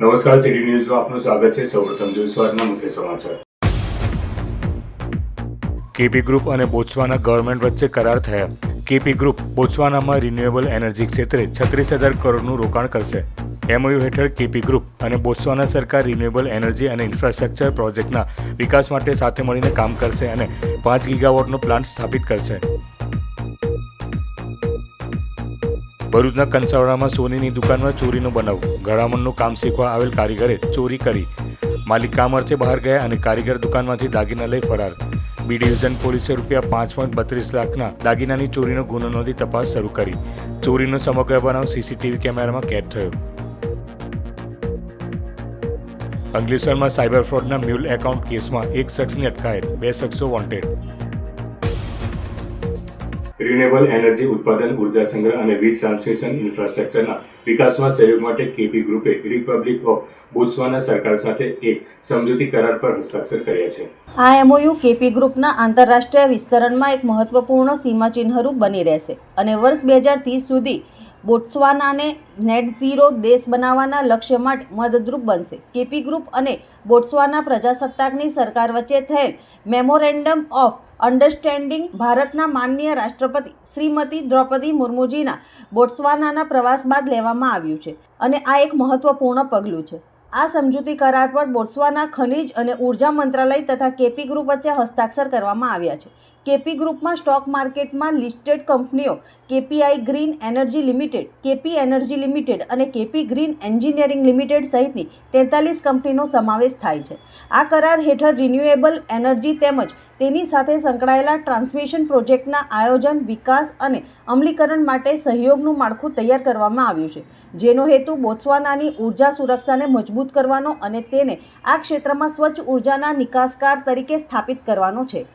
નમસ્કાર સિટી ન્યૂઝમાં આપનું સ્વાગત છે સૌપ્રથમ જોઈશું આજના મુખ્ય સમાચાર. કેપી ગ્રુપ અને બોત્સવાના ગવર્મેન્ટ વચ્ચે કરાર થયા. કેપી ગ્રુપ બોત્સવાનામાં રિન્યુએબલ એનર્જી ક્ષેત્રે છત્રીસ હજાર કરોડનું રોકાણ કરશે. એમઓયુ હેઠળ કેપી ગ્રુપ અને બોત્સવાના સરકાર રિન્યુએબલ એનર્જી અને ઇન્ફ્રાસ્ટ્રક્ચર પ્રોજેક્ટના વિકાસ માટે સાથે મળીને કામ કરશે અને પાંચ ગીગાવોટનો પ્લાન્ટ સ્થાપિત કરશે. ભરૂચના કંસાવડામાં સોનીની દુકાનમાં ચોરીનો બનાવ. ઘડામણનું કામ શીખવા આવેલ કારીગરે ચોરી કરી. માલિક કામ અર્થે બહાર ગયા અને કારીગર દુકાનમાંથી દાગીના લઈ ફરાર. બી ડિવિઝન પોલીસે રૂપિયા પાંચ પોઈન્ટ બત્રીસ લાખના દાગીનાની ચોરીનો ગુનો નોંધી તપાસ શરૂ કરી. ચોરીનો સમગ્ર બનાવ સીસીટીવી કેમેરામાં કેદ થયો. અંગલેશ્વરમાં સાયબર ફ્રોડના મ્યુલ એકાઉન્ટ કેસમાં એક શખ્સની અટકાયત, બે શખ્સો વોન્ટેડ. રિન્યુએબલ એનર્જી ઉત્પાદન ઊર્જા સંગ્રહ અને વીજ ટ્રાન્સમિશન ઇન્ફ્રાસ્ટ્રક્ચરના વિકાસમાં સહયોગ માટે કેપી ગ્રુપે રિપબ્લિક ઓફ બોત્સવાના સરકાર સાથે એક સમજૂતી કરાર પર હસ્તાક્ષર કર્યા છે. આ એમઓયુ કેપી ગ્રુપના આંતરરાષ્ટ્રીય વિસ્તરણમાં એક મહત્વપૂર્ણ સીમાચિહ્નરૂપ બની રહેશે અને વર્ષ બે હજાર ત્રીસ સુધી બોટ્સવાનાને નેટ ઝીરો દેશ બનાવવાના લક્ષ્ય માટે મદદરૂપ બનશે. કેપી ગ્રુપ અને બોટ્સવાના પ્રજાસત્તાકની સરકાર વચ્ચે થયેલ મેમોરેન્ડમ ઓફ અન્ડરસ્ટેન્ડિંગ ભારતના માનનીય રાષ્ટ્રપતિ શ્રીમતી દ્રૌપદી મુર્મુજીના બોટ્સવાનાના પ્રવાસ બાદ લેવામાં આવ્યું છે અને આ એક મહત્વપૂર્ણ પગલું છે. આ સમજૂતી કરાર પર બોટ્સવાના ખનિજ અને ઊર્જા મંત્રાલય તથા કેપી ગ્રુપ વચ્ચે હસ્તાક્ષર કરવામાં આવ્યા છે. કેપી ગ્રુપમાં સ્ટોક માર્કેટમાં લિસ્ટેડ કંપનીઓ KPI green energy limited, KP energy limited અને કેપી ગ્રીન એન્જિનિયરિંગ લિમિટેડ સહિતની તેતાલીસ કંપનીનો સમાવેશ થાય છે. આ કરાર હેઠળ રિન્યુએબલ એનર્જી તેમજ તેની સાથે સંકળાયેલા ટ્રાન્સમિશન પ્રોજેક્ટના આયોજન, વિકાસ અને અમલીકરણ માટે સહયોગનું માળખું તૈયાર કરવામાં આવ્યું છે, જેનો હેતુ બોત્સવાનાની ઊર્જા સુરક્ષાને મજબૂત કરવાનો અને તેને આ ક્ષેત્રમાં સ્વચ્છ ઉર્જાના નિકાસકાર તરીકે સ્થાપિત કરવાનો છે.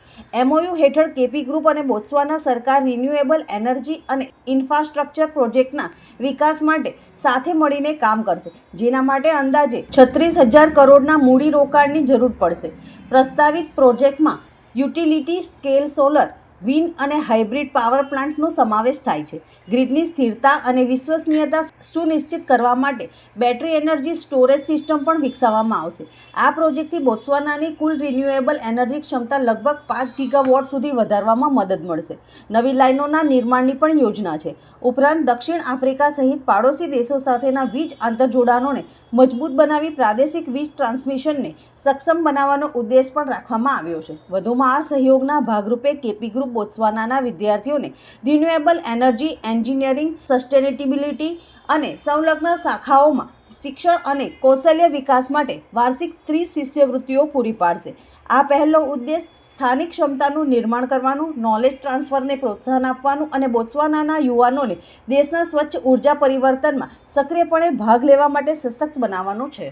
એમઓયુ હેઠળ કેપી ગ્રુપ અને બોત્સવાના સરકાર રિન્યુએબલ એનર્જી અને ઇન્ફ્રાસ્ટ્રક્ચર પ્રોજેક્ટના વિકાસ માટે સાથે મળીને કામ કરશે. જેના માટે અંદાજે છત્રીસ હજાર કરોડના મૂડી રોકાણની જરૂર પડશે. પ્રસ્તાવિત પ્રોજેક્ટમાં યુટિલિટી સ્કેલ સોલર વિન્ડ અને હાઇબ્રિડ પાવર પ્લાન્ટનો સમાવેશ થાય છે. ગ્રીડની સ્થિરતા અને વિશ્વસનીયતા સુનિશ્ચિત કરવા માટે બેટરી એનર્જી સ્ટોરેજ સિસ્ટમ પણ વિકસાવવામાં આવશે. આ પ્રોજેક્ટથી બોત્સવાનાની કુલ રિન્યુએબલ એનર્જી ક્ષમતા લગભગ પાંચ ગીગાવોટ સુધી વધારવામાં મદદ મળશે. નવી લાઇનોના નિર્માણની પણ યોજના છે. ઉપરાંત દક્ષિણ આફ્રિકા સહિત પાડોશી દેશો સાથેના વીજ આંતરજોડાણોને મજબૂત બનાવી પ્રાદેશિક વીજ ટ્રાન્સમિશનને સક્ષમ બનાવવાનો ઉદ્દેશ પણ રાખવામાં આવ્યો છે. વધુમાં આ સહયોગના ભાગરૂપે કેપી ગ્રુપ બોત્સવાનાના વિદ્યાર્થીઓને રિન્યુએબલ એનર્જી, એન્જિનિયરિંગ સસ્ટેનેટિબિલિટી અને સંલગ્ન શાખાઓમાં શિક્ષણ અને કૌશલ્ય વિકાસ માટે વાર્ષિક ત્રીસ શિષ્યવૃત્તિઓ પૂરી પાડશે. આ પહેલો ઉદ્દેશ સ્થાનિક ક્ષમતાનું નિર્માણ કરવાનું નોલેજ ટ્રાન્સફરને પ્રોત્સાહન આપવાનું અને બોત્સવાનાના યુવાનોને દેશના સ્વચ્છ ઊર્જા પરિવર્તનમાં સક્રિયપણે ભાગ લેવા માટે સશક્ત બનાવવાનું છે.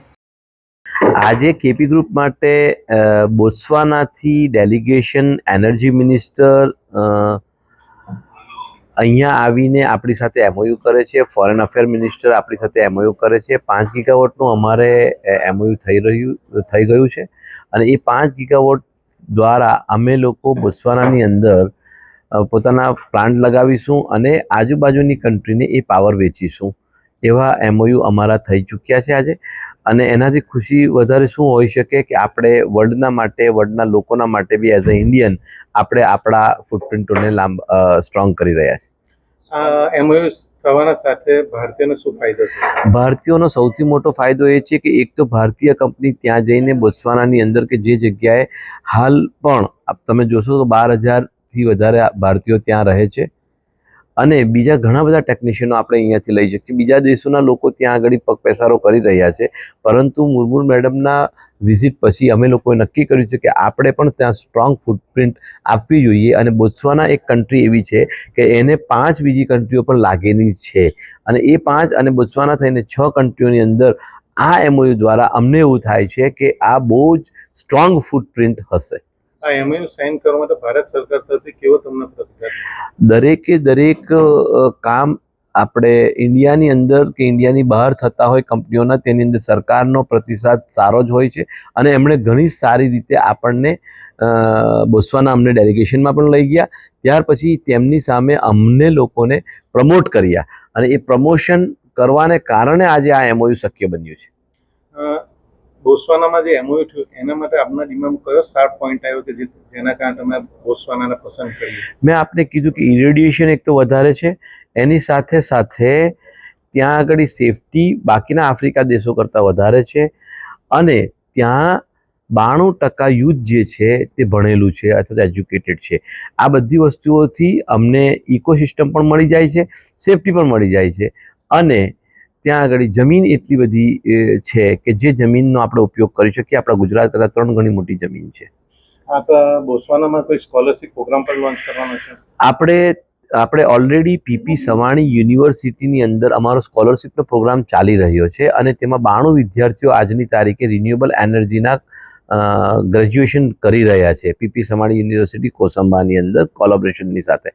આજે કેપી ગ્રુપ માટે બોત્સવાનાથી ડેલિગેશન એનર્જી મિનિસ્ટર અહીંયા આવીને આપણી સાથે એમઓયુ કરે છે ફોરેન અફેર મિનિસ્ટર આપણી સાથે એમઓયુ કરે છે. પાંચ ગીગાવોટનું અમારે એમઓયુ થઈ રહ્યું, થઈ ગયું છે અને એ પાંચ ગીગાવોટ દ્વારા અમે લોકો બોત્સવાનાની અંદર પોતાના પ્લાન્ટ લગાવીશું અને આજુબાજુની કન્ટ્રીને એ પાવર વેચીશું. એવા એમઓયુ અમારા થઈ ચૂક્યા છે આજે. અને એનાથી ખુશી વધારે શું હોઈ શકે કે આપણે વર્લ્ડના માટે, વર્લ્ડના લોકોના માટે બી એઝ અ ઇન્ડિયન આપણે આપણા ફૂટપ્રિન્ટોને લાંબ સ્ટ્રોંગ કરી રહ્યા છે થવાના સાથે ભારતીયોનો શું ફાયદો ભારતીયોનો સૌથી મોટો ફાયદો એ છે કે એક તો ભારતીય કંપની ત્યાં જઈને બોત્સવાનાની અંદર કે જે જગ્યાએ હાલ પણ તમે જોશો તો બાર હજારથી વધારે ભારતીયો ત્યાં રહે છે. અને બીજા ઘણા બધા ટેકનિશિયનો આપણે અહીંયાથી લઈ શકીએ. બીજા દેશોના લોકો ત્યાં આગળ પગ પેસારો કરી રહ્યા છે. પરંતુ મુર્મુ મેડમના વિઝિટ પછી અમે લોકોએ નક્કી કર્યું છે કે આપણે પણ ત્યાં સ્ટ્રોંગ ફૂટપ્રિન્ટ આપવી જોઈએ અને બોત્સવાના એક કન્ટ્રી એવી છે કે એને પાંચ બીજી કન્ટ્રીઓ પણ લાગેલી છે. અને એ પાંચ અને બોત્સવાના થઈને છ કન્ટ્રીઓની અંદર આ એમઓયુ દ્વારા અમને એવું થાય છે કે આ બહુ જ સ્ટ્રોંગ ફૂટપ્રિન્ટ હશે. આ એમઓયુ સાઇન કરવા માટે ભારત સરકાર તરફથી કેવો તમને પ્રતિસાદ દરેકે દરેક કામ આપણે ઇન્ડિયાની અંદર કે ઇન્ડિયાની બહાર થતા હોય કંપનીઓના તેની અંદર સરકારનો પ્રતિસાદ સારો જ હોય છે અને એમણે ઘણી સારી રીતે આપણને બોસવાના બોત્સવાના અમને ડેલિગેશનમાં પણ લઈ ગયા. ત્યાર પછી તેમની સામે અમને લોકોને પ્રમોટ કર્યા અને એ પ્રમોશન કરવાને કારણે આજે આ એમઓયુ શક્ય બન્યું છે. બોસવાનામાં જે એમઓયુ થયું એના માટે આપના દિમાગમાં કયો શાર્પ પોઈન્ટ આવ્યો કે જેના કારણે તમે બોસ્વાનાને પસંદ કર્યું? મેં આપને કીધું કે ઇરેડિયેશન એક તો વધારે છે એની સાથે સાથે ત્યાં આગળ સેફટી બાકીના આફ્રિકા દેશો કરતાં વધારે છે અને ત્યાં બાણું ટકા યુથ જે છે તે ભણેલું છે અથવા તો એજ્યુકેટેડ છે. આ બધી વસ્તુઓથી અમને ઇકોસિસ્ટમ પણ મળી જાય છે સેફટી પણ મળી જાય છે અને ત્યાં આગળ જમીન એટલી બધી છે કે જે જમીનનો આપણે ઉપયોગ કરી શકીએ આપણા ગુજરાત કરતાં ત્રણ ગણી મોટી જમીન છે. આપ બોસવાનામાં કોઈ સ્કોલરશિપ પ્રોગ્રામ પણ લોન્ચ કરવાનો છે? આપણે આપણે ઓલરેડી પીપી સવાણી યુનિવર્સિટીની અંદર અમારો સ્કોલરશિપનો પ્રોગ્રામ ચાલી રહ્યો છે અને તેમાં બાણું વિદ્યાર્થીઓ આજની તારીખે રિન્યુએબલ એનર્જીના ગ્રેજ્યુએશન કરી રહ્યા છે. પીપી સવાણી યુનિવર્સિટી કોસંબાની અંદર કોલોબરેશનની સાથે.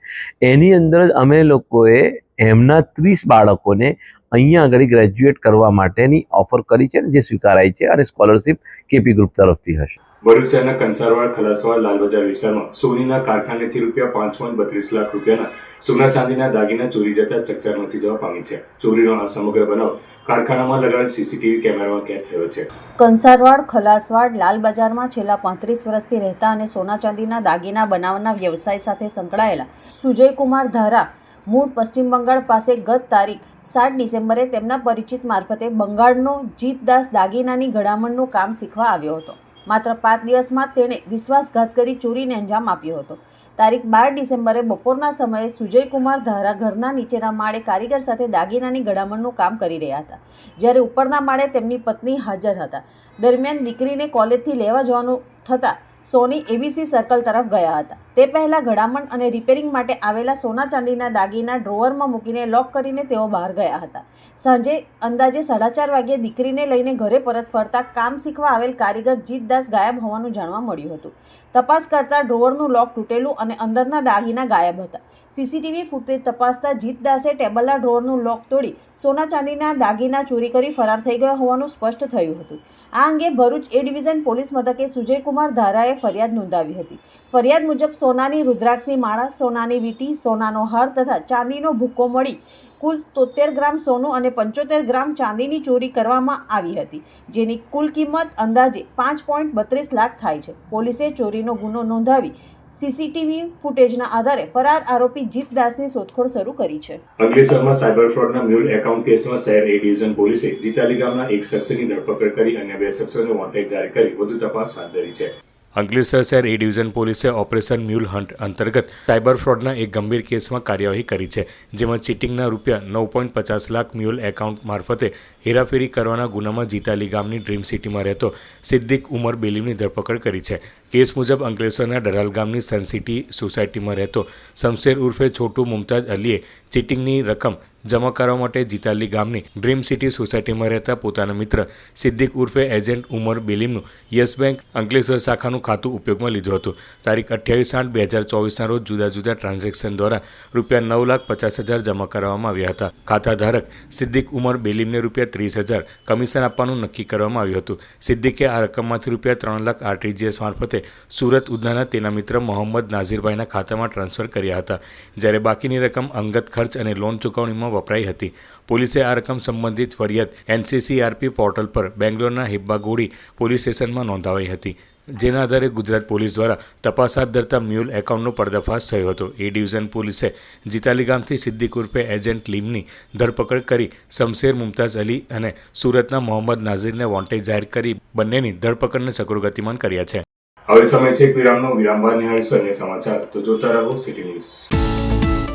એની અંદર જ અમે લોકોએ એમના ત્રીસ બાળકોને અહીંયા આગળ ગ્રેજ્યુએટ કરવા માટેની ઓફર કરી છે જે સ્વીકારાઈ છે અને સ્કોલરશિપ કેપી ગ્રુપ તરફથી હશે. ભરૂચ શહેરના કંસારવાડ, ખલાસવાડ, લાલબજાર વિસ્તારમાં સોનીના કારખાનેથી રૂપિયા પાંચ પોઈન્ટ બત્રીસ લાખ રૂપિયાના સોના ચાંદીના દાગીના ચોરી જતા ચકચાર મચી જવા પામી છે. ચોરીનો આ સમગ્ર બનાવ કારખાનામાં લગાવેલ સીસીટીવી કેમેરામાં કેદ થયો છે. કંસારવાડ, ખલાસવાડ લાલ બજારમાં છેલ્લા પાંત્રીસ વર્ષથી રહેતા અને સોના ચાંદીના દાગીના બનાવના વ્યવસાય સાથે સંકળાયેલા સુજયકુમાર ધારા મૂળ પશ્ચિમ બંગાળ પાસે ગત તારીખ સાત ડિસેમ્બરે તેમના પરિચિત મારફતે બંગાળનો જીતદાસ દાગીનાની ઘડામણનું કામ શીખવા આવ્યો હતો. માત્ર પાંચ દિવસમાં તેણે વિશ્વાસઘાત કરી ચોરીને અંજામ આપ્યો હતો. તારીખ બાર ડિસેમ્બરે બપોરના સમયે સુજયકુમાર ધારા ઘરના નીચેના માળે કારીગર સાથે દાગીનાની ગડામણનું કામ કરી રહ્યા હતા. જ્યારે ઉપરના માળે તેમની પત્ની હાજર હતા. દરમિયાન દીકરીને કોલેજથી લેવા જવાનું થતાં સોની એબીસી સર્કલ તરફ ગયા હતા. તે પહેલાં ઘડામણ અને રિપેરિંગ માટે આવેલા સોના ચાંદીના દાગીના ડ્રોવરમાં મૂકીને લોક કરીને તેઓ બહાર ગયા હતા. સાંજે અંદાજે સાડા ચાર વાગ્યે દીકરીને લઈને ઘરે પરત ફરતા કામ શીખવા આવેલ કારીગર જીતદાસ ગાયબ હોવાનું જાણવા મળ્યું હતું. તપાસ કરતાં ડ્રોવરનું લોક તૂટેલું અને અંદરના દાગીના ગાયબ હતા. સીસીટીવી ફૂટેજ તપાસતા જીતદાસે ટેબલના ડ્રોરનું લોક તોડી સોના ચાંદીના દાગીના ચોરી કરી ફરાર થઈ ગયા હોવાનું સ્પષ્ટ થયું હતું. આ અંગે ભરૂચ એ ડિવિઝન પોલીસ મથકે સુજયકુમાર ધારાએ ફરિયાદ નોંધાવી હતી. ફરિયાદ મુજબ સોનાની, રુદ્રાક્ષની માળા, સોનાની વીંટી, સોનાનો હાર તથા ચાંદીનો ભૂક્કો મળી કુલ તોતેર ગ્રામ સોનું અને પંચોતેર ગ્રામ ચાંદીની ચોરી કરવામાં આવી હતી, જેની કુલ કિંમત અંદાજે પાંચ પોઈન્ટ બત્રીસ લાખ થાય છે. પોલીસે ચોરીનો ગુનો નોંધાવી સીસીટીવી ફૂટેજના આધારે ફરાર આરોપી જીતદાસની શોધખોળ શરૂ કરી છે. અંકલેશ્વરમાં સાયબર ફ્રોડના મ્યુલ એકાઉન્ટ કેસમાં શહેર એ ડિવિઝન પોલીસે જીતાલી ગામના એક શખ્સની ધરપકડ કરી અન્ય બે શખ્સોને વોન્ટેડ જારી કરી વધુ તપાસ હાથ ધરી છે. અંકલેશ્વર શહેર એ ડિવિઝન પોલીસે ઓપરેશન મ્યુલ હન્ટ અંતર્ગત સાયબર ફ્રોડના એક ગંભીર કેસમાં કાર્યવાહી કરી છે જેમાં ચીટિંગના રૂપિયા નવ પોઈન્ટ પચાસ લાખ મ્યુલ એકાઉન્ટ મારફતે હેરાફેરી કરવાના ગુનામાં જીતાલી ગામની ડ્રીમ સિટીમાં રહેતો સિદ્દીક ઉમર બેલીમની ધરપકડ કરી છે. કેસ મુજબ અંકલેશ્વરના ડરાલ ગામની સનસિટી સોસાયટીમાં રહેતો શમશેર ઉર્ફે છોટુ મુમતાજ અલીએ ચીટિંગની રકમ જમા કરવા માટે જીતાલી ગામની ડ્રીમ સિટી સોસાયટીમાં રહેતા પોતાના મિત્ર સિદ્દીક ઉર્ફે એજન્ટ ઉમર બેલીમનું યસ બેંક અંકલેશ્વર શાખાનું ખાતું ઉપયોગમાં લીધું હતું. તારીખ અઠ્યાવીસ આઠ બે હજાર ચોવીસના રોજ જુદા જુદા ટ્રાન્ઝેક્શન દ્વારા રૂપિયા નવ લાખ પચાસ હજાર જમા કરવામાં આવ્યા હતા. ખાતાધારક સિદ્દીક ઉમર બેલીમને રૂપિયા ત્રીસ હજાર કમિશન આપવાનું નક્કી કરવામાં આવ્યું હતું. સિદ્દીકે આ રકમમાંથી રૂપિયા ત્રણ લાખ આરટીજીએસ મારફતે સુરત ઉધનાના તેના મિત્ર મોહમ્મદ નાઝીરભાઈના ખાતામાં ટ્રાન્સફર કર્યા હતા, જ્યારે બાકીની રકમ અંગત ખર્ચ અને લોન ચૂકવણીમાં વપરાઈ હતી. પોલીસે આ રકમ સંબંધિત ફરિયાદ એનસીસીઆરપી પોર્ટલ પર બેંગ્લોરના હિબ્બાગોડી પોલીસ સ્ટેશનમાં નોંધાવાઈ હતી, જેના આધારે ગુજરાત પોલીસ દ્વારા તપાસ હાથ ધરતા મ્યુલ એકાઉન્ટનો પર્દાફાશ થયો હતો. એ ડિવિઝન પોલીસે જીતાલી ગામથી સિદ્દીક ઉર્ફે એજન્ટ લીમની ધરપકડ કરી શમશેર મુમતાઝ અલી અને સુરતના મોહમ્મદ નાઝીરને વોન્ટેજ જાહેર કરી બંનેની ધરપકડને સક્રિય ગતિમાન કર્યા છે. હવે સમય છે વિરામનો. વિરામ બાદ નિહાળીશું અન્ય સમાચાર. તો જોતા રહો city news.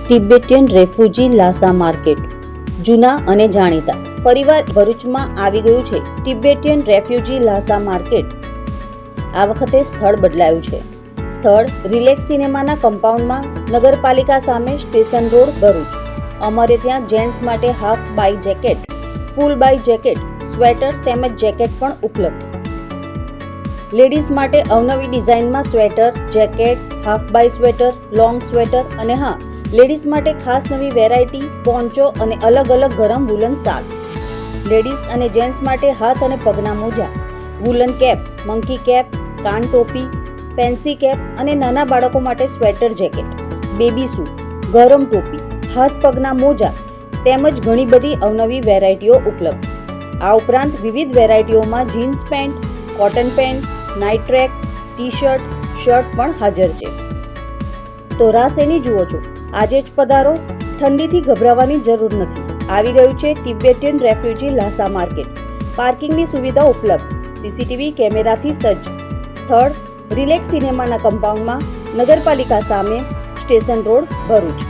Tibetan refugee Lhasa market. જૂના અને જાણીતા. ફરીવાર ભરૂચમાં આવી ગયું છે તિબેટિયન રેફ્યુજી લાસા માર્કેટ. આ વખતે સ્થળ બદલાયું છે. સ્થળ રિલેક્સ સિનેમાના કમ્પાઉન્ડમાં નગરપાલિકા સામે સ્ટેશન રોડ ભરૂચ. અમારે ત્યાં જેન્ટ્સ માટે હાફ બાય જેકેટ, ફૂલ બાય જેકેટ, સ્વેટર તેમજ જેકેટ પણ ઉપલબ્ધ. લેડીઝ માટે અવનવી ડિઝાઇનમાં સ્વેટર, જેકેટ, હાફ બાય સ્વેટર, લોંગ સ્વેટર અને હા, લેડીઝ માટે ખાસ નવી વેરાયટી, પોન્ચો અને અલગ અલગ ગરમ વુલન શાલ. લેડીઝ અને જેન્ટ્સ માટે હાથ અને પગના મોજા વુલન કેપ મંકી કેપ કાન ટોપી ફેન્સી કેપ અને નાના બાળકો માટે સ્વેટર જેકેટ. બેબી સૂટ ગરમ ટોપી, હાથ પગના મોજા તેમજ ઘણી બધી અવનવી વેરાયટીઓ ઉપલબ્ધ. આ ઉપરાંત વિવિધ વેરાયટીઓમાં jeans pant cotton pant night T shirt shirt પણ હાજર છે. તો રાસેની જુઓ છો. આજે જ પધારો. ઠંડીથી ગભરાવાની જરૂર નથી. આવી ગયું છે તિબેટિયન રેફ્યુજી લાસા માર્કેટ. પાર્કિંગની સુવિધા ઉપલબ્ધ. સીસીટીવી કેમેરાથી સજ્જ. સ્થળ, રિલેક્સ સિનેમાના કમ્પાઉન્ડમાં, નગરપાલિકા સામે, સ્ટેશન રોડ, ભરૂચ.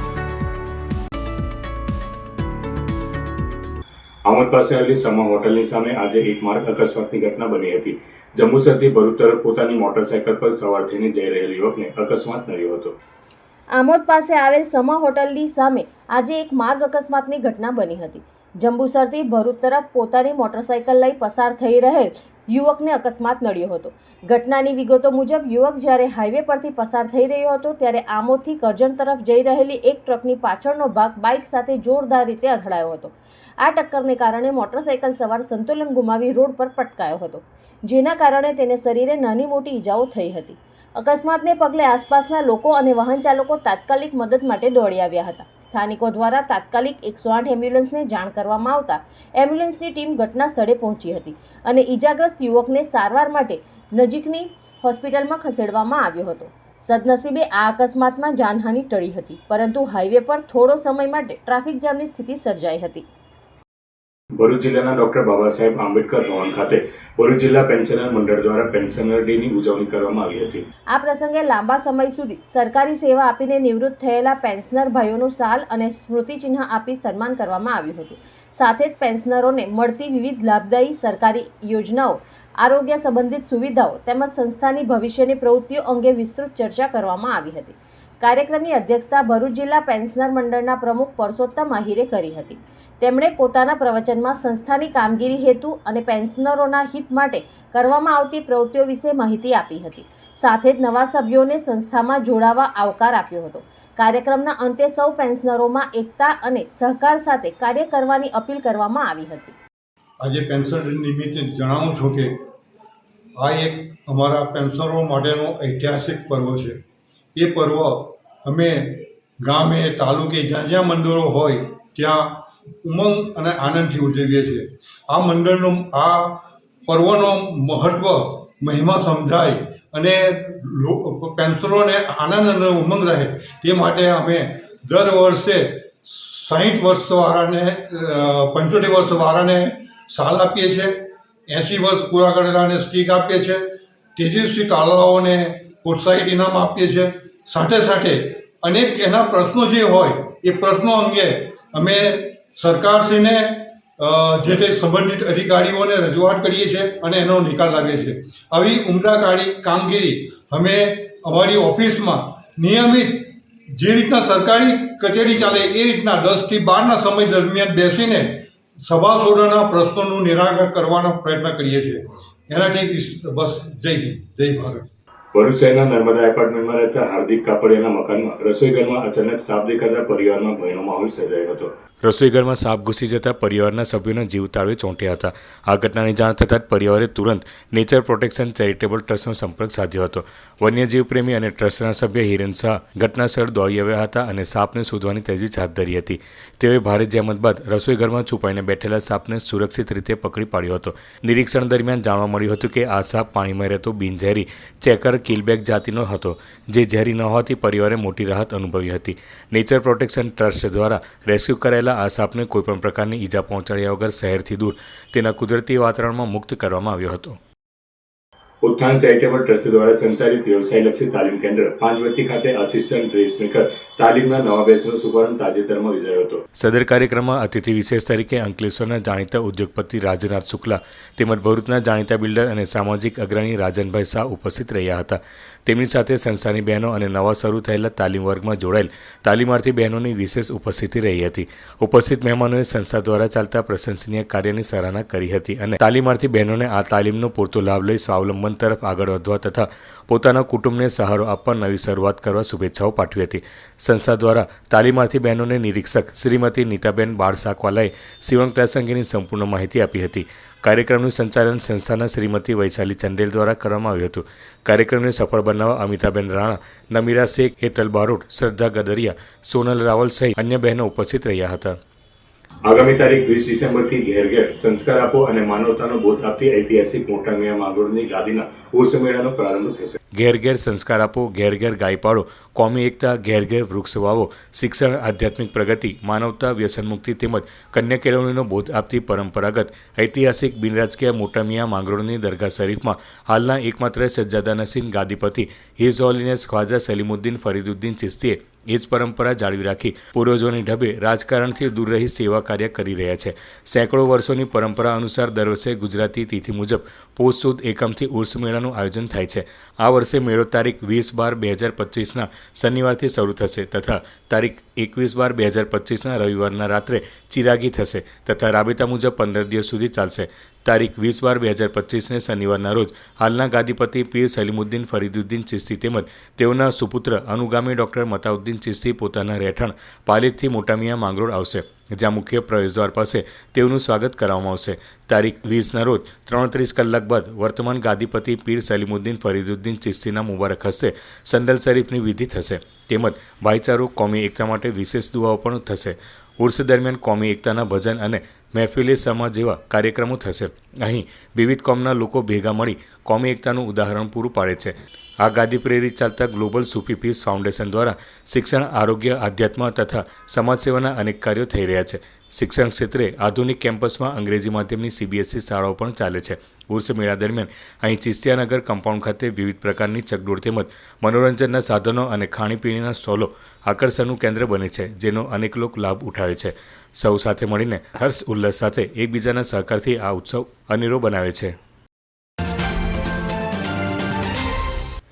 આમોદ પાસે આવેલી સમા હોટલની સામે આજે એક માર્ગ અકસ્માતની ઘટના બની હતી. જંબુસરથી ભરૂચ તરફ પોતાની મોટરસાયકલ પર સવાર થઈને જઈ રહેલ યુવકને અકસ્માત નડ્યો હતો. આમોદ પાસે આવેલ સમા હોટલની સામે આજે એક માર્ગ અકસ્માતની ઘટના બની હતી. જંબુસરથી ભરૂચ તરફ પોતાની મોટરસાયકલ લઈ પસાર થઈ રહેલ યુવકને અકસ્માત નડ્યો હતો. ઘટનાની વિગતો મુજબ યુવક જ્યારે હાઈવે પરથી પસાર થઈ રહ્યો હતો ત્યારે આમોદથી કરજણ તરફ જઈ રહેલી એક ટ્રકની પાછળનો ભાગ બાઇક સાથે જોરદાર રીતે અથડાયો હતો. આ ટક્કરને કારણે મોટરસાયકલ સવાર સંતુલન ગુમાવી રોડ પર પટકાયો હતો, જેના કારણે તેને શરીરે નાની મોટી ઈજાઓ થઈ હતી. અકસ્માતને પગલે આસપાસના લોકો અને વાહન ચાલકો તાત્કાલિક મદદ માટે દોડી આવ્યા હતા. સ્થાનિકો દ્વારા તાત્કાલિક એકસો આઠ એમ્બ્યુલન્સને જાણ કરવામાં આવતા એમ્બ્યુલન્સની ટીમ ઘટના સ્થળે પહોંચી હતી અને ઈજાગ્રસ્ત યુવકને સારવાર માટે નજીકની હોસ્પિટલમાં ખસેડવામાં આવ્યો હતો. સદનસીબે આ અકસ્માતમાં જાનહાનિ ટળી હતી, પરંતુ હાઈવે પર થોડો સમય માટે ટ્રાફિક જામની સ્થિતિ સર્જાઈ હતી. ભરૂચ જિલ્લાના ડોક્ટર બાબા સાહેબ આંબેડકર ભવન ખાતે ભરૂચ જિલ્લા પેન્શનર મંડળ દ્વારા પેન્શનર ડેની ઉજવણી કરવામાં આવી હતી. આ પ્રસંગે લાંબા સમય સુધી સરકારી સેવા આપીને નિવૃત્ત થયેલા પેન્શનર ભાઈઓનું શાલ અને સ્મૃતિચિહ્ન આપી સન્માન કરવામાં આવ્યું હતું. સાથે જ પેન્શનરોને મળતી વિવિધ લાભદાયી સરકારી યોજનાઓ, આરોગ્ય સંબંધિત સુવિધાઓ તેમજ સંસ્થાની ભવિષ્યની પ્રવૃત્તિઓ અંગે વિસ્તૃત ચર્ચા કરવામાં આવી હતી. કાર્યક્રમની અધ્યક્ષતા ભરૂચ જિલ્લા પેન્શનર મંડળના પ્રમુખ પરસોત્તમ આહિરે કરી હતી. તેમણે પોતાના પ્રવચનમાં સંસ્થાની કામગીરી હેતુ અને પેન્શનરોના હિત માટે કરવામાં આવતી પ્રવૃત્તિઓ વિશે માહિતી આપી હતી. સાથે જ નવા સભ્યોને સંસ્થામાં જોડાવા આવકાર આપ્યો હતો. કાર્યક્રમના અંતે સૌ પેન્શનરોમાં એકતા અને સહકાર સાથે કાર્ય કરવાની અપીલ કરવામાં આવી હતી. આજે પેન્શન નિમિત્તે જણાવું છું કે આ એક અમારા પેન્શનરો માટેનો ઐતિહાસિક પર્વ છે. એ પર્વ અમે ગામે, તાલુકે જ્યાં જ્યાં મંદિરો હોય, ત્યાં ઉમંગ અને આનંદથી ઉજવીએ છીએ. આ મંડળનો આ પર્વનો મહત્ત્વ મહિમા સમજાય અને પેન્શનરોને આનંદ અને ઉમંગ રહે તે માટે અમે દર વર્ષે સાહીઠ વર્ષવાળાને પંચોતેર વર્ષવાળાને સાલ આપીએ છીએ એંસી વર્ષ પૂરા કરેલાને સ્ટીક આપીએ છીએ, તેજસ્વી તાલાઓને પ્રોત્સાહિત ઇનામ આપીએ છીએ સાથે સાથે અનેક એના પ્રશ્નો જે હોય, એ પ્રશ્નો અંગે અમે સરકારશ્રીને જે તે સંબંધિત અધિકારીઓને રજૂઆત કરીએ છીએ અને એનો નિકાલ લાવીએ છીએ. આવી ઉમદાકારી કામગીરી અમે અમારી ઓફિસમાં નિયમિત જે રીતના સરકારી કચેરી ચાલે એ રીતના દસથી બારના સમય દરમિયાન બેસીને સભાસદોના પ્રશ્નોનું નિરાકરણ કરવાનો પ્રયત્ન કરીએ છીએ. એનાથી બસ જય હિન્દ. જય ભારત. ભરૂચ શહેરના નર્મદા એપાર્ટમેન્ટમાં રહેતા હાર્દિક કાપડિયાના મકાનમાં રસોઈ ઘરમાં અચાનક સાપ દેખાતા પરિવારમાં ભયનો માહોલ સર્જાયો હતો. રસોઈ ઘરમાં સાપ ઘૂસી જતા પરિવારના સભ્યોના જીવ તાળવે ચોંટ્યા હતા. આ ઘટનાની જાણ થતાં જ પરિવારે તુરંત નેચર પ્રોટેક્શન ચેરિટેબલ ટ્રસ્ટનો સંપર્ક સાધ્યો હતો. વન્યજીવ પ્રેમી અને ટ્રસ્ટના સભ્ય હિરેન શાહ ઘટના સ્થળ દોડી આવ્યા હતા અને સાપને શોધવાની તજવીજ હાથ ધરી હતી. તેઓએ ભારે જહેમત બાદ રસોઈ ઘરમાં છુપાઈને બેઠેલા સાપને સુરક્ષિત રીતે પકડી પાડ્યો હતો. નિરીક્ષણ દરમિયાન જાણવા મળ્યું હતું કે આ સાપ પાણીમાં રહેતો બિનઝેરી ચેકર કિલબેક જાતિનો હતો, જે ઝેરી ન હોવાથી પરિવારે મોટી રાહત અનુભવી હતી. નેચર પ્રોટેક્શન ટ્રસ્ટ દ્વારા રેસ્ક્યુ કરાયેલા આ સાપને કોઈપણ પ્રકારની ઈજા પહોંચાડ્યા વગર શહેરથી દૂર તેના કુદરતી વાતાવરણમાં મુક્ત કરવામાં આવ્યો હતો. ઉત્થાન ચેરિટેબલ ટ્રસ્ટ દ્વારા સંચાલિત વ્યવસાયલક્ષી તાલીમ કેન્દ્ર પાંચવતી ખાતે આસિસ્ટન્ટ ડ્રેસમેકર તાલીમના નવા બેચનો શુભારંભ તાજેતરમાં યોજાયો હતો. સદર કાર્યક્રમમાં અતિથિ વિશેષ તરીકે અંકલેશ્વરના જાણીતા ઉદ્યોગપતિ રાજનાથ શુક્લા તેમજ ભરૂચના જાણીતા બિલ્ડર અને સામાજિક અગ્રણી રાજનભાઈ શાહ ઉપસ્થિત રહ્યા હતા. તેમની સાથે સંસ્થાની બહેનો અને નવા શરૂ થયેલા તાલીમ વર્ગમાં જોડાયેલ તાલીમાર્થી બહેનોની વિશેષ ઉપસ્થિતિ રહી હતી. ઉપસ્થિત મહેમાનોએ સંસ્થા દ્વારા ચાલતા પ્રશંસનીય કાર્યની સરાહના કરી હતી અને તાલીમાર્થી બહેનોને આ તાલીમનો પૂરતો લાભ લઈ સ્વાવલંબન તરફ આગળ વધવા તથા પોતાના કુટુંબને સહારો આપવા નવી શરૂઆત કરવા શુભેચ્છાઓ પાઠવી હતી. સંસ્થા દ્વારા તાલીમાર્થી બહેનોને નિરીક્ષક શ્રીમતી નીતાબેન બાળ સાકવાલાએ સીવણ ક્લાસ અંગેની સંપૂર્ણ માહિતી આપી હતી. કાર્યક્રમનું સંચાલન સંસ્થાના શ્રીમતી વૈશાલી ચંડેલ દ્વારા કરવામાં આવ્યું હતું. કાર્યક્રમને સફળ બનાવવા અમિતાબેન રાણા, નમીરા શેખ, હેતલ બારોટ, શ્રદ્ધા ગદરિયા, સોનલ રાવલ સહિત અન્ય બહેનો ઉપસ્થિત રહ્યા હતા. આગામી તારીખ વીસ ડિસેમ્બરથી ઘેર ઘેર સંસ્કાર આપો અને માનવતાનો બોધ આપતી ઐતિહાસિક મોટા મિયા માગોળની ગાદીના ઉર્સ મેળાનો પ્રારંભ થશે. ઘેર ઘેર સંસ્કાર આપો ઘેર ઘેર ગાય પાડો કોમી એકતા ઘેર ઘેર વૃક્ષ વાવો. શિક્ષણ, આધ્યાત્મિક પ્રગતિ, માનવતા વ્યસન મુક્તિ તેમજ કન્યા કેળવણીનો બોધ આપતી પરંપરાગત, ઐતિહાસિક બિનરાજકીય મોટા મિયા માંગરોળની દરગાહ શરીફમાં હાલના એકમાત્ર સજ્જાદા નસીન ગાદીપતિ હિઝ હોલીનેસ ખ્વાજા સલીમુદ્દીન ફરીદુદ્દીન ચિસ્તીએ એ જ પરંપરા જાળવી રાખી પૂર્વજોની ઢબે રાજકારણથી દૂર રહી સેવા કાર્ય કરી રહ્યા છે. સેંકડો વર્ષોની પરંપરા અનુસાર દર વર્ષે ગુજરાતી તિથિ મુજબ પોષ સુદ એકમથી ઉર્સ મેળાનું આયોજન થાય છે. આ વર્ષે મેળો તારીખ વીસ બાર બે હજાર પચીસના શનિવારથી શરૂ થશે તથા તારીખ એકવીસ બાર બે હજાર પચીસના રવિવારના રાત્રે ચિરાગી થશે તથા રાબેતા મુજબ પંદર દિવસ સુધી ચાલશે. તારીખ વીસ બાર બે હજાર પચીસને શનિવારના રોજ હાલના ગાદીપતિ પીર સલીમુદ્દીન ફરીદુદ્દીન ચિસ્તી તેમજ તેઓના સુપુત્ર અનુગામી ડૉક્ટર મતાઉદ્દીન ચિસ્તી પોતાના રહેઠાણ પાલિતથી મોટામિયા માંગરોળ આવશે, જ્યાં મુખ્ય પ્રવેશદ્વાર પાસે તેઓનું સ્વાગત કરવામાં આવશે. તારીખ વીસના રોજ ત્રીસ કલાક બાદ વર્તમાન ગાદીપતિ પીર સલીમુદ્દીન ફરીદુદ્દીન ચિસ્તીના મુબારક હસ્તે સંદલ શરીફની વિધિ થશે. તેમજ ભાઈચારો, કોમી એકતા માટે વિશેષ દુઆઓ પણ થશે. ઉર્સ દરમિયાન કોમી એકતાના ભજન અને મહેફિલે સમા જેવા કાર્યક્રમો થશે. અહીં વિવિધ કોમના લોકો ભેગા મળી કોમી એકતાનું ઉદાહરણ પૂરું પાડે છે. આ ગાદી પ્રેરિત ચાલતા ગ્લોબલ સુફી પીસ ફાઉન્ડેશન દ્વારા શિક્ષણ, આરોગ્ય, આધ્યાત્મ તથા સમાજસેવાના અનેક કાર્યો થઈ રહ્યા છે. શિક્ષણ ક્ષેત્રે આધુનિક કેમ્પસમાં અંગ્રેજી માધ્યમની સીબીએસઈ શાળાઓ પણ ચાલે છે. ઉર્સ મેળા દરમિયાન અહીં ચિસ્તિયાનગર કમ્પાઉન્ડ ખાતે વિવિધ પ્રકારની ચકડોળ તેમજ મનોરંજનના સાધનો અને ખાણીપીણીના સ્ટોલો આકર્ષણનું કેન્દ્ર બને છે, જેનો અનેક લોકો લાભ ઉઠાવે છે. સૌ સાથે મળીને હર્ષ ઉલ્લાસ સાથે એકબીજાના સહકારથી આ ઉત્સવ અનેરો બનાવે છે.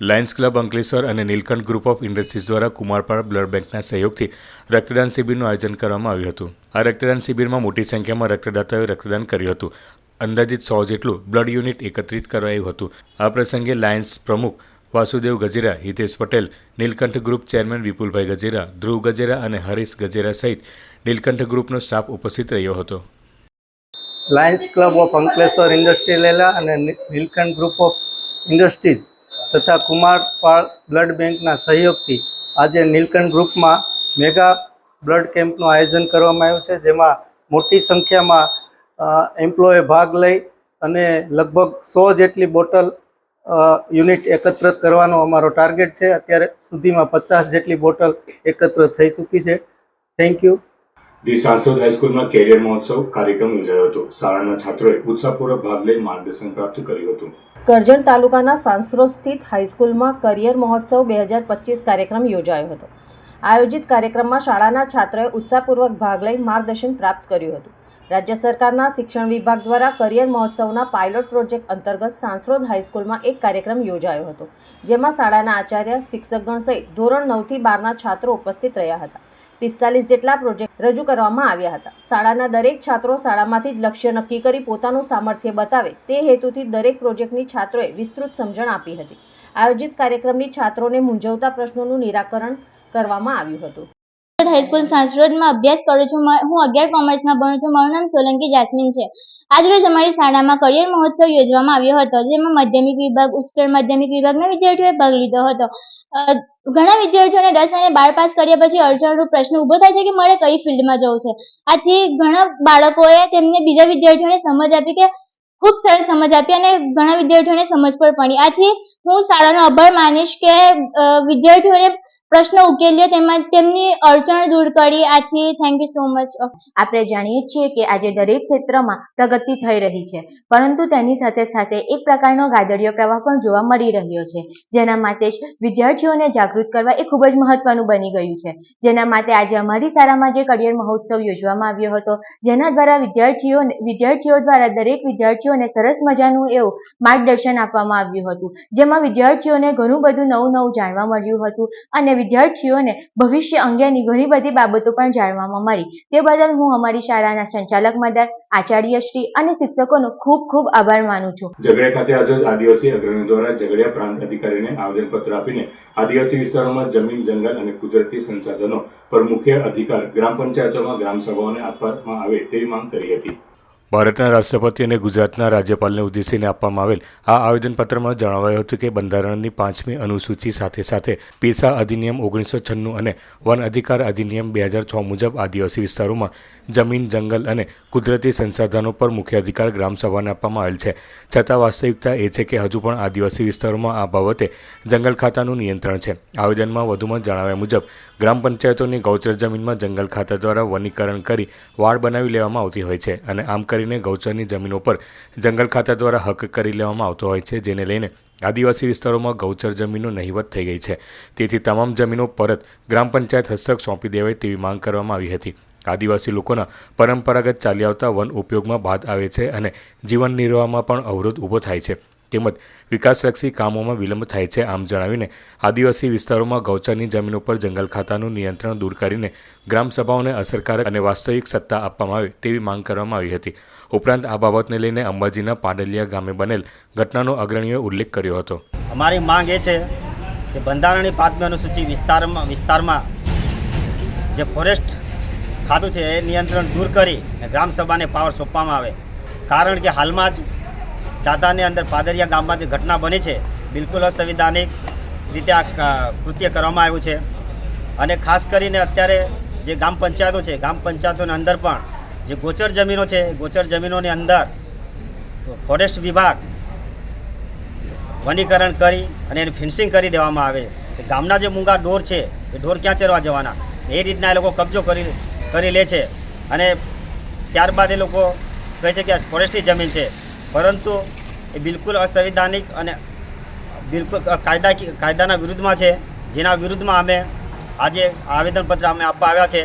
લાયન્સ ક્લબ અંકલેશ્વર અને નીલકંઠ ગ્રુપ ઓફ ઇન્ડસ્ટ્રીઝ દ્વારા કુમારપાડા બ્લડ બેંકના સહયોગથી રક્તદાન શિબિરનું આયોજન કરવામાં આવ્યું હતું. આ રક્તદાન શિબિરમાં મોટી સંખ્યામાં રક્તદાતાઓએ રક્તદાન કર્યું હતું. અંદાજિત સો જેટલું બ્લડ યુનિટ એકત્રિત કરાયું હતું. આ પ્રસંગે લાયન્સ પ્રમુખ વાસુદેવ ગજેરા, હિતેશ પટેલ, નીલકંઠ ગ્રુપ ચેરમેન વિપુલભાઈ ગજેરા, ધ્રુવ ગજેરા અને હરીશ ગજેરા સહિત નીલકંઠ ગ્રુપનો સ્ટાફ ઉપસ્થિત રહ્યો હતો. Lions club of Ankleshwar industry લેલા અને નીલકંઠ ગ્રુપ ઓફ ઇન્ડસ્ટ્રીઝ તથા કુમારપાળ બ્લડ બેંકના સહયોગથી આજે નીલકંઠ ગ્રુપમાં મેગા બ્લડ કેમ્પનું આયોજન કરવામાં આવ્યું છે, જેમાં મોટી સંખ્યામાં એમ્પ્લોયે ભાગ લઈ અને લગભગ સો જેટલી બોટલ યુનિટ એકત્ર કરવાનો અમારો ટાર્ગેટ છે. અત્યારે સુધીમાં પચાસ જેટલી બોટલ એકત્ર થઈ ચૂકી છે. થેન્ક યુ ધી સાંસદ હાઈસ્કૂલમાં કેરિયર મહોત્સવ કાર્યક્રમ યોજાયો હતો. શાળાના છાત્રોએ ઉત્સાહપૂર્વક ભાગ લઈ માર્ગદર્શન પ્રાપ્ત કર્યું હતું. કરજણ તાલુકાના સાંસરોદ સ્થિત હાઈસ્કૂલમાં કરિયર મહોત્સવ બે હજાર પચીસ કાર્યક્રમ યોજાયો હતો. આયોજિત કાર્યક્રમમાં શાળાના છાત્રોએ ઉત્સાહપૂર્વક ભાગ લઈ માર્ગદર્શન પ્રાપ્ત કર્યું હતું. રાજ્ય સરકારના શિક્ષણ વિભાગ દ્વારા કરિયર મહોત્સવના પાયલોટ પ્રોજેક્ટ અંતર્ગત સાંસરોદ હાઈસ્કૂલમાં એક કાર્યક્રમ યોજાયો હતો, જેમાં શાળાના આચાર્ય, શિક્ષકગણ સહિત ધોરણ નવથી બારના છાત્રો ઉપસ્થિત રહ્યા હતા. પિસ્તાલીસ જેટલા પ્રોજેક્ટ રજૂ કરવામાં આવ્યા હતા. શાળાના દરેક છાત્રો શાળામાંથી જ લક્ષ્ય નક્કી કરી પોતાનું સામર્થ્ય બતાવે તે હેતુથી દરેક પ્રોજેક્ટની છાત્રોએ વિસ્તૃત સમજણ આપી હતી. આયોજિત કાર્યક્રમની છાત્રોને મૂંઝવતા પ્રશ્નોનું નિરાકરણ કરવામાં આવ્યું હતું. હાઈસ્કૂલ સાંસરોડમાં અભ્યાસ કરું છું. હું અગિયાર કોમર્સમાં ભણું છું. મારું નામ સોલંકી જાસ્મીન છે. આજરોજ અમારી શાળામાં કરિયર મહોત્સવ યોજવામાં આવ્યો હતો, જેમાં માધ્યમિક વિભાગ, ઉચ્ચતર માધ્યમિક વિભાગના વિદ્યાર્થીઓએ ભાગ લીધો હતો. ઘણા વિદ્યાર્થીઓને દસ અને બાર પાસ કર્યા પછી અડચણરૂપ પ્રશ્ન ઊભો થાય છે કે મારે કઈ ફિલ્ડમાં જવું છે. આથી ઘણા બાળકોએ તેમને બીજા વિદ્યાર્થીઓને સમજ આપી કે ખૂબ સરસ સમજ આપી અને ઘણા વિદ્યાર્થીઓને સમજ પણ પડી. આથી હું શાળાનો આભાર માનીશ કે વિદ્યાર્થીઓને પ્રશ્ન ઉકેલ્યો તેમાં તેમની અડચણ દૂર કરી. આથી થેન્ક યુ સો મચ આપણે જાણીએ છીએ કે આજે દરેક ક્ષેત્રમાં પ્રગતિ થઈ રહી છે. પરંતુ તેની સાથે સાથે એક પ્રકારનો ગાદડીયો પ્રવાહ પણ જોવા મળી રહ્યો છે. જેના માટે જ વિદ્યાર્થીઓને જાગૃત કરવા એ ખૂબ જ મહત્વનું બની ગયું છે. જેના માટે આજે અમારી શાળામાં જે કરિયર મહોત્સવ યોજવામાં આવ્યો હતો, જેના દ્વારા વિદ્યાર્થીઓ વિદ્યાર્થીઓ દ્વારા દરેક વિદ્યાર્થીઓને સરસ મજાનું એવું માર્ગદર્શન આપવામાં આવ્યું હતું. જેમાં વિદ્યાર્થીઓને ઘણું બધું નવું નવું જાણવા મળ્યું હતું અને વિદ્યાર્થીઓને ભવિષ્ય અંગેની ઘણી બધી બાબતો પણ જાણવામાં મળી. તે બદલ હું અમારી શાળાના સંચાલક મદદ આચાર્યશ્રી અને શિક્ષકોનો ખૂબ ખૂબ આભાર માનું છું. ઝઘડિયા ખાતે આજે આદિવાસી અગ્રણીઓ દ્વારા ઝઘડિયા પ્રાંત અધિકારીને આવેદનપત્ર આપીને આદિવાસી વિસ્તારોમાં જમીન, જંગલ અને કુદરતી સંસાધનો પર મુખ્ય અધિકાર ગ્રામ પંચાયતોમાં ગ્રામ સભાઓને આપવામાં આવે તેવી માંગ કરી હતી. ભારતના રાષ્ટ્રપતિ અને ગુજરાતના રાજ્યપાલને ઉદ્દેશીને આપવામાં આવેલ આ આવેદનપત્રમાં જણાવાયું હતું કે બંધારણની પાંચમી અનુસૂચિ સાથે સાથે પેશા અધિનિયમ ઓગણીસો છન્નું અને વન અધિકાર અધિનિયમ બે હજાર છ મુજબ આદિવાસી વિસ્તારોમાં જમીન, જંગલ અને કુદરતી સંસાધનો પર મુખ્ય અધિકાર ગ્રામસભાને આપવામાં આવેલ છે. છતાં વાસ્તવિકતા એ છે કે હજુ પણ આદિવાસી વિસ્તારોમાં આ બાબતે જંગલ ખાતાનું નિયંત્રણ છે. આવેદનમાં વધુમાં જણાવ્યા મુજબ, ગ્રામ પંચાયતોની ગૌચર જમીનમાં જંગલ ખાતા દ્વારા વનીકરણ કરી વાડ બનાવી લેવામાં આવતી હોય છે અને આમ કરીને ગૌચરની જમીનો પર જંગલ ખાતા દ્વારા હક કરી લેવામાં આવતો હોય છે, જેને લઈને આદિવાસી વિસ્તારોમાં ગૌચર જમીનો નહીવત થઈ ગઈ છે. તેથી તમામ જમીનો પરત ગ્રામ પંચાયત હસ્તક સોંપી દેવાય તેવી માંગ કરવામાં આવી હતી. આદિવાસી લોકોના પરંપરાગત ચાલી આવતા વન ઉપયોગમાં બાદ આવે છે અને જીવન નિર્વાહમાં પણ અવરોધ ઊભો થાય છે. તેમજ વિકાસલક્ષી કામોમાં વિલંબ થાય છે આમ જણાવીને આદિવાસી વિસ્તારોમાં ગૌચરની જમીન ઉપર જંગલ ખાતાનું નિયંત્રણ દૂર કરીને ગ્રામસભાઓને અસરકારક અને વાસ્તવિક સત્તા આપવામાં આવે તેવી માંગ કરવામાં આવી હતી. ઉપરાંત આ બાબતને લઈને અંબાજીના પાડલિયા ગામે બનેલ ઘટનાનો અગ્રણીઓએ ઉલ્લેખ કર્યો હતો. અમારી માંગ એ છે કે બંધારણની પાંચમી અનુસૂચિ વિસ્તારમાં વિસ્તારમાં જે ફોરેસ્ટ ખાતું છે એ નિયંત્રણ દૂર કરી ગ્રામસભાને પાવર સોંપવામાં આવે. કારણ કે હાલમાં જ દાદાની અંદર પાદરિયા ગામમાં જે ઘટના બની છે, બિલકુલ અસંવિધાનિક રીતે આ કૃત્ય કરવામાં આવ્યું છે. અને ખાસ કરીને અત્યારે જે ગ્રામ પંચાયતો છે ગ્રામ પંચાયતોની અંદર પણ જે ગોચર જમીનો છે, ગોચર જમીનોની અંદર ફોરેસ્ટ વિભાગ વનીકરણ કરી અને એનું ફિન્સિંગ કરી દેવામાં આવે. ગામના જે મૂંગા ઢોર છે, એ ઢોર ક્યાં ચરવા જવાના? એ રીતના એ લોકો કબજો કરી કરી લે છે. અને ત્યારબાદ એ લોકો કહે છે કે આ ફોરેસ્ટની જમીન છે. પરંતુ એ બિલકુલ અસંવિધાનિક અને બિલકુલ કાયદા કાયદાના વિરુદ્ધમાં છે. જેના વિરુદ્ધમાં અમે આજે આવેદનપત્ર અમે આપવા આવ્યા છે.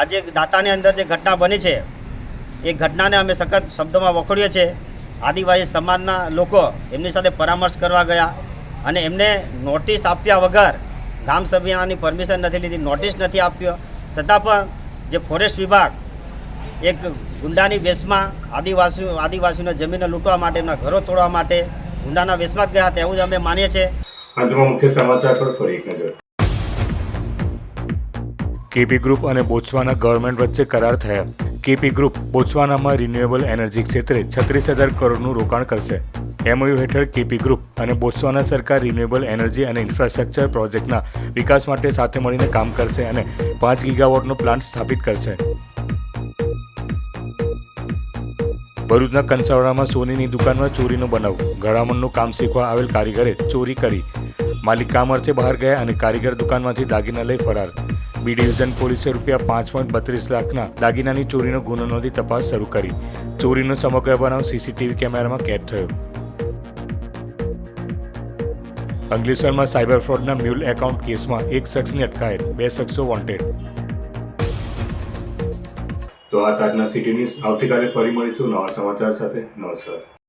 આજે દાતાની અંદર જે ઘટના બની છે, એ ઘટનાને અમે સખત શબ્દોમાં વખોડીએ છીએ. આદિવાસી સમાજના લોકો એમની સાથે પરામર્શ કરવા ગયા અને એમને નોટિસ આપ્યા વગર ગામ પરમિશન નથી લીધી, નોટિસ નથી આપ્યો. છતાં પણ જે ફોરેસ્ટ વિભાગ એક ગુંડાની વેશમાં આદિવાસીઓ આદિવાસીઓને જમીનને લૂંટવા માટે એમના ઘરો તોડવા માટે ગુંડાના વેશમાં જ ગયા હતા એવું જ અમે માનીએ છીએ. અંતમાં મુખ્ય સમાચાર પર ફરી એક નજર. કેપી ગ્રુપ અને બોત્સવાના ગવર્મેન્ટ વચ્ચે કરાર થયા. કેપી ગ્રુપ બોત્સવાનામાં રિન્યુએબલ એનર્જી ક્ષેત્રે છત્રીસ હજાર કરોડનું રોકાણ કરશે. એમઓયુ હેઠળ કેપી ગ્રુપ અને બોત્સવાના સરકાર રિન્યુએબલ એનર્જી અને ઇન્ફ્રાસ્ટ્રક્ચર પ્રોજેક્ટના વિકાસ માટે સાથે મળીને કામ કરશે અને પાંચ ગીગાવોટનો પ્લાન્ટ સ્થાપિત કરશે. ભરૂચના કંસાવડામાં સોનીની દુકાનમાં ચોરીનો બનાવ. ગળામણનું કામ શીખવા આવેલ કારીગરે ચોરી કરી. માલિક કામ અર્થે બહાર ગયા અને કારીગર દુકાનમાંથી દાગીના લઈ ફરાર. બી ડિવિઝન પોલીસે રૂપિયા પાંચ પોઈન્ટ બત્રીસ લાખના દાગીનાની ચોરીનો ગુનો નોંધી તપાસ શરૂ કરી. ચોરીનો સમગ્ર બનાવ સીસીટીવી કેમેરામાં કેદ થયો. અંગલેશ્વરમાં સાયબર ફ્રોડના મ્યુલ એકાઉન્ટ કેસમાં એક શખ્સની અટકાયત, બે શખ્સો વોન્ટેડ. તો આ તાજના સિટી ન્યૂઝ. આવતીકાલે ફરી મળીશું નવા સમાચાર સાથે. નમસ્કાર.